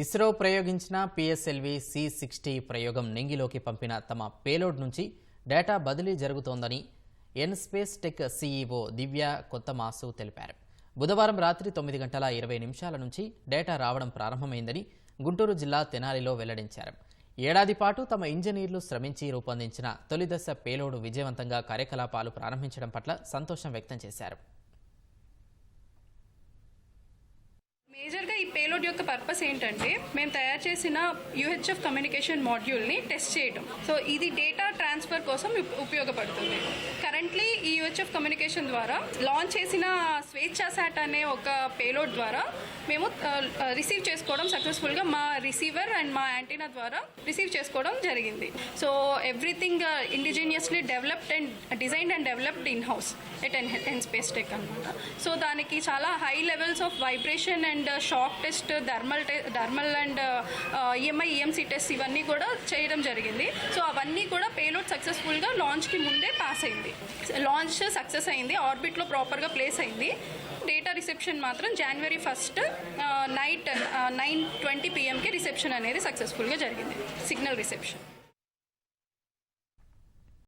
ఇస్రో ప్రయోగించిన PSLV C sixty ప్రయోగం నెంగిలోకి పంపిన తమ పేలోడ్ నుంచి డేటా బదిలీ జరుగుతోందని N space tech CEO Divya Kothamasu తెలిపారు. బుధవారం రాత్రి తొమ్మిది గంటల ఇరవై నిమిషాల నుంచి డేటా రావడం ప్రారంభమైందని గుంటూరు జిల్లా తెనాలిలో వెల్లడించారు. ఏడాది పాటు తమ ఇంజనీర్లు శ్రమించి రూపొందించిన తొలిదశ పేలోడు విజయవంతంగా కార్యకలాపాలు ప్రారంభించడం పట్ల సంతోషం వ్యక్తం చేశారు. మేజర్గా ఈ పేలోడ్ యొక్క పర్పస్ ఏంటంటే మేము తయారు చేసిన యూహెచ్ఎఫ్ కమ్యూనికేషన్ మాడ్యూల్ని టెస్ట్ చేయడం సో ఇది డేటా ట్రాన్స్ఫర్ కోసం ఉపయోగపడుతుంది. కరెంట్లీ ఈ కమ్యూనికేషన్ ద్వారా లాంచ్ చేసిన స్వేచ్ఛ శాట్ అనే ఒక పేలోడ్ ద్వారా మేము రిసీవ్ చేసుకోవడం సక్సెస్ఫుల్గా మా రిసీవర్ అండ్ మా యాంటీనా ద్వారా రిసీవ్ చేసుకోవడం జరిగింది. So everything indigenously developed and designed and developed in house at N N space tech అనమాట సో దానికి చాలా high levels of vibration and shock test thermal thermal and EMI EMC test ఇవన్నీ కూడా చేయడం జరిగింది. సో అవన్నీ కూడా పేలోడ్ సక్సెస్ఫుల్గా లాంచ్కి ముందే పాస్ అయింది. లాంచ్ లాంచ్ సక్సెస్ అయింది. ఆర్బిట్లో ప్రాపర్గా ప్లేస్ అయింది. డేటా రిసెప్షన్ మాత్రం January first night nine twenty పిఎంకి reception అనేది సక్సెస్ఫుల్గా జరిగింది. Signal reception